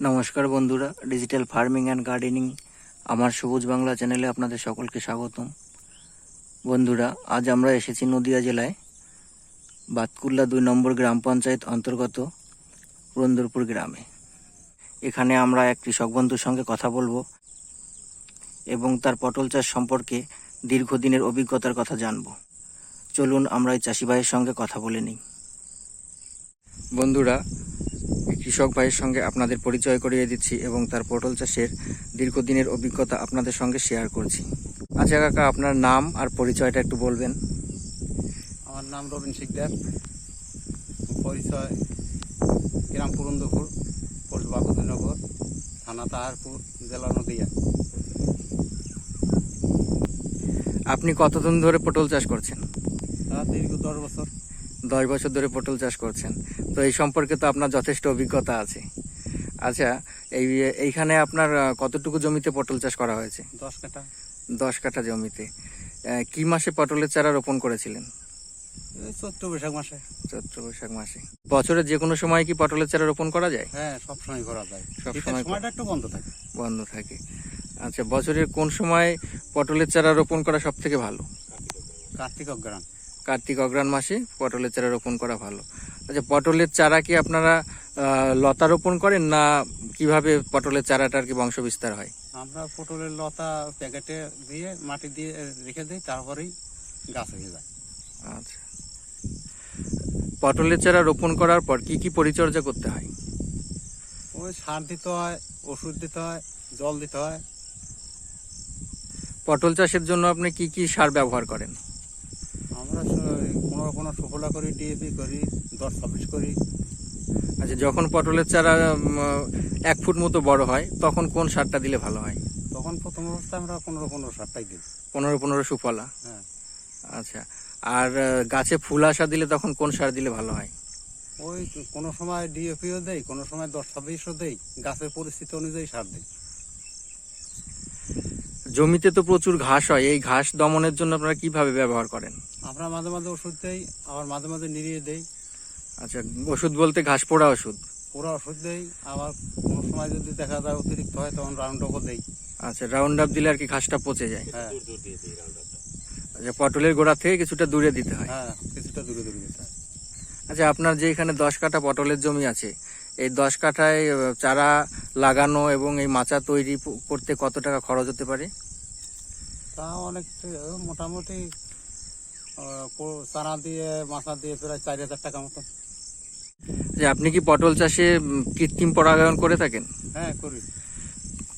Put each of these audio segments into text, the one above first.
নমস্কার বন্ধুরা digital farming and gardening আমার সবুজ বাংলা চ্যানেলে আপনাদের সকলকে স্বাগতম। বন্ধুরা, আজ আমরা এসেছি নদিয়া জেলায়, বাতকুল্লা দুই নম্বর গ্রাম পঞ্চায়েত অন্তর্গত পুরন্দরপুর গ্রামে। এখানে আমরা এক কৃষক বন্ধুর সঙ্গে কথা বলব এবং তার পটল চাষ সম্পর্কে দীর্ঘদিনের অভিজ্ঞতার কথা জানব। চলুন আমরা এই চাষি ভাইয়ের সঙ্গে কথা বলে নিই। বন্ধুরা কৃষক ভাইয়ের সঙ্গে আপনাদের পরিচয় করিয়ে দিচ্ছি এবং তার পটল চাষের দীর্ঘদিনের অভিজ্ঞতা আপনাদের সঙ্গে শেয়ার করছি। আচ্ছা কাকা আপনার নাম আর পরিচয়টা একটু বলবেন। আমার নাম রবীন শিকদার। পরিচয় গ্রাম পুরন্দপুর পোস্ট থানা তাহারপুর জেলা নদিয়া। আপনি কতদিন ধরে পটল চাষ করছেন? দীর্ঘ দশ বছর। দশ বছর ধরে পটল চাষ করছেন। তো এই সম্পর্কে তো আপনার যথেষ্ট অভিজ্ঞতা আছে। আচ্ছা এই এইখানে আপনার কতটুকু জমিতে পটল চাষ করা হয়েছে? দশ কাটা দশ কাঠা জমিতে। কি মাসে পটলের চারা রোপণ করেছিলেন? চৈত্র বৈশাখ মাসে। চৈত্র বৈশাখ মাসে। বছরের যে কোনো সময় কি পটলের চারা রোপণ করা যায়? হ্যাঁ সব সময় করা যায়। সব সময় সময়টা একটু বন্ধ থাকে। বন্ধ থাকে। আচ্ছা বছরের কোন সময় পটলের চারা রোপণ করা সব থেকে ভালো? কার্তিক অগ্রাণ কার্তিক অগ্রাণ মাসে পটলের চারা রোপণ করা ভালো। আচ্ছা পটলের চারা কি আপনারা লতা রোপণ করেন না কীভাবে পটলের চারাটার কি বংশ বিস্তার হয়? আমরা পটলের লতা প্যাকেটে দিয়ে মাটি দিয়ে রেখে দিই তারপরেই গাছ হয়ে যায়। আচ্ছা। পটলের চারা রোপণ করার পর কি কি পরিচর্যা করতে হয়? ওই সার দিতে হয় ওষুধ দিতে হয় জল দিতে হয়। পটল চাষের জন্য আপনি কি কি সার ব্যবহার করেন? কোনো সুফলা করি ডিএপি করি দশ ছাব্বিশ করি। আচ্ছা যখন পটলের চারা এক ফুট মতো বড় হয় তখন কোন সারটা দিলে ভালো হয়? তখন প্রথম অবস্থায় আমরা পনেরো পনেরো সারটাই দিই। পনেরো পনেরো সুফলা? হ্যাঁ। আচ্ছা আর গাছে ফুল আসা দিলে তখন কোন সার দিলে ভালো হয়? ওই কোনো সময় ডিএপিও দেই কোনো সময় দশ ছাব্বিশও দেই গাছের পরিস্থিতি অনুযায়ী সার দিই। জমিতে তো প্রচুর ঘাস হয় এই ঘাস দমনের জন্য আপনারা কীভাবে ব্যবহার করেন? আমরা মাঝে মাঝে ওষুধ দেই আবার মাঝে মাঝে নিড়িয়ে দেই। আচ্ছা ওষুধ বলতে ঘাস পোড়া ওষুধ? পোড়া ওষুধ দেই আবার কোনো সময় যদি দেখা যায় অতিরিক্ত হয় তখন রাউন্ড আপও দেই। আচ্ছা রাউন্ড আপ দিলে আর কি ঘাসটা পচে যায়? হ্যাঁ। আচ্ছা পটলের গোড়া থেকে কিছুটা দূরে দিতে হয়। হ্যাঁ কিছুটা দূরে দূরে দিতে হয়। আচ্ছা আপনার যে এখানে দশ কাঠা পটলের জমি আছে এই দশ কাঠায় চারা লাগানো এবং এই মাচা তৈরি করতে কত টাকা খরচ হতে পারে? তা অনেক মোটামুটি চারা দিয়ে মাথা দিয়ে প্রায় চার হাজার টাকা মতো। যে আপনি কি পটল চাষে কৃত্রিম পরাগায়ন করে থাকেন? হ্যাঁ করি।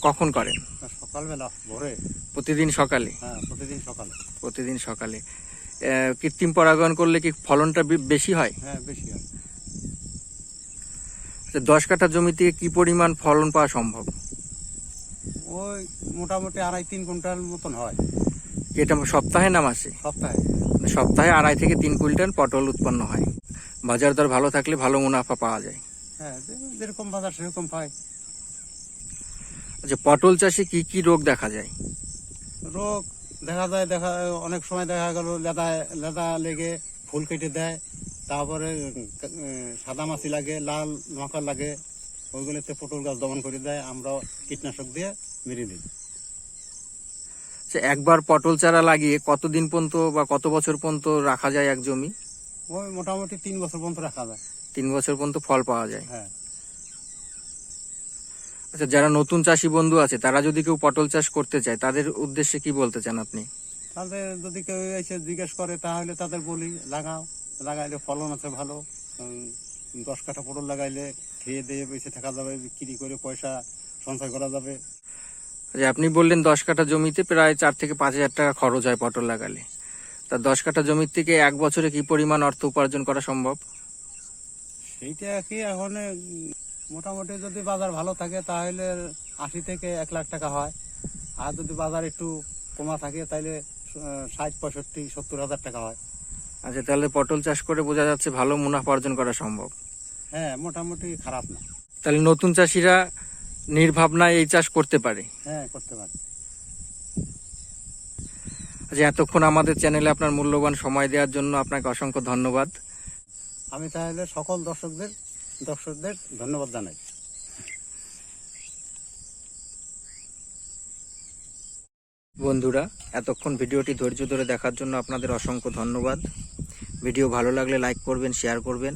কখন করেন? সকালবেলা ভোরে। প্রতিদিন সকালে? হ্যাঁ প্রতিদিন সকালে। প্রতিদিন সকালে। কৃত্রিম পরাগায়ন করলে কি ফলনটা বেশি হয়? হ্যাঁ বেশি হয়। আচ্ছা, দশ কাঠা জমি থেকে কি পরিমাণ ফলন পাওয়া সম্ভব? ওই মোটামুটি আড়াই তিন কুইন্টাল মতন হয়। এটা সপ্তাহে না মাসে সপ্তাহে। সপ্তাহে আড়াই থেকে তিন কুইন্টাল পটল উৎপন্ন হয়। বাজার দর ভালো থাকলে ভালো মুনাফা পাওয়া যায়। হ্যাঁ যেরকম বাজার সেরকম পাই আচ্ছা পটল চাষে কি কি রোগ দেখা যায়? রোগ দেখা যায় দেখা অনেক সময় দেখা গেল লেদা লেদা লেগে ফুল কেটে দেয়। তারপরে সাদা মাছি লাগে লাল মাকা লাগে। ওইগুলোতে পটল গাছ দমন করে দেয়। আমরা কীটনাশক দিয়ে মেরে দিই। একবার পটল চারা লাগিয়ে কতদিন পর্যন্ত বা কত বছর পর্যন্ত রাখা যায় এক জমি? ওই মোটামুটি তিন বছর পর্যন্ত রাখা যায়। তিন বছর পর্যন্ত ফল পাওয়া যায়? হ্যাঁ। আচ্ছা যারা নতুন চাষি বন্ধু আছে তারা যদি কেউ পটল চাষ করতে চায় তাদের উদ্দেশ্যে কি বলতে চান আপনি? তাদের যদি কেউ এসে জিজ্ঞেস করে তাহলে তাদের বলি লাগাও লাগাইলে ফলন আছে ভালো। দশ কাঠা পটল লাগাইলে খেয়ে দিয়ে বেঁচে থাকা যাবে বিক্রি করে পয়সা সঞ্চয় করা যাবে। আচ্ছা, আপনি বললেন দশ কাঠা জমিতে প্রায় চার থেকে পাঁচ হাজার টাকা খরচ হয় পটল লাগালে। তা দশ কাঠা জমির থেকে এক বছরে কি পরিমাণ অর্থ উপার্জন করা সম্ভব? সেইটা কি এখন মোটামুটি যদি বাজার ভালো থাকে তাহলে আশি থেকে এক লাখ টাকা হয়। আর যদি বাজার একটু কমা থাকে তাহলে ষাট পঁয়ষট্টি সত্তর হাজার টাকা হয়। আচ্ছা তাহলে পটল চাষ করে বোঝা যাচ্ছে ভালো মুনাফা অর্জন করা সম্ভব। হ্যাঁ মোটামুটি খারাপ না। তাহলে নতুন চাষিরা নির্ভাবনায় এই চাষ করতে পারে। হ্যাঁ, আচ্ছা এতক্ষণ আমাদের চ্যানেলে আপনার মূল্যবান সময় দেওয়ার জন্য আপনাকে অসংখ্য ধন্যবাদ। আমি তাহলে সকল দর্শকদের দর্শকদের ধন্যবাদ জানাই। বন্ধুরা এতক্ষণ ভিডিওটি ধৈর্য ধরে দেখার জন্য আপনাদের অসংখ্য ধন্যবাদ। ভিডিও ভালো লাগলে লাইক করবেন শেয়ার করবেন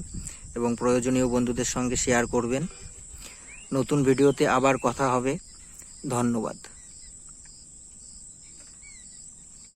এবং প্রয়োজনীয় বন্ধুদের সঙ্গে শেয়ার করবেন। নতুন ভিডিওতে আবার কথা হবে। ধন্যবাদ।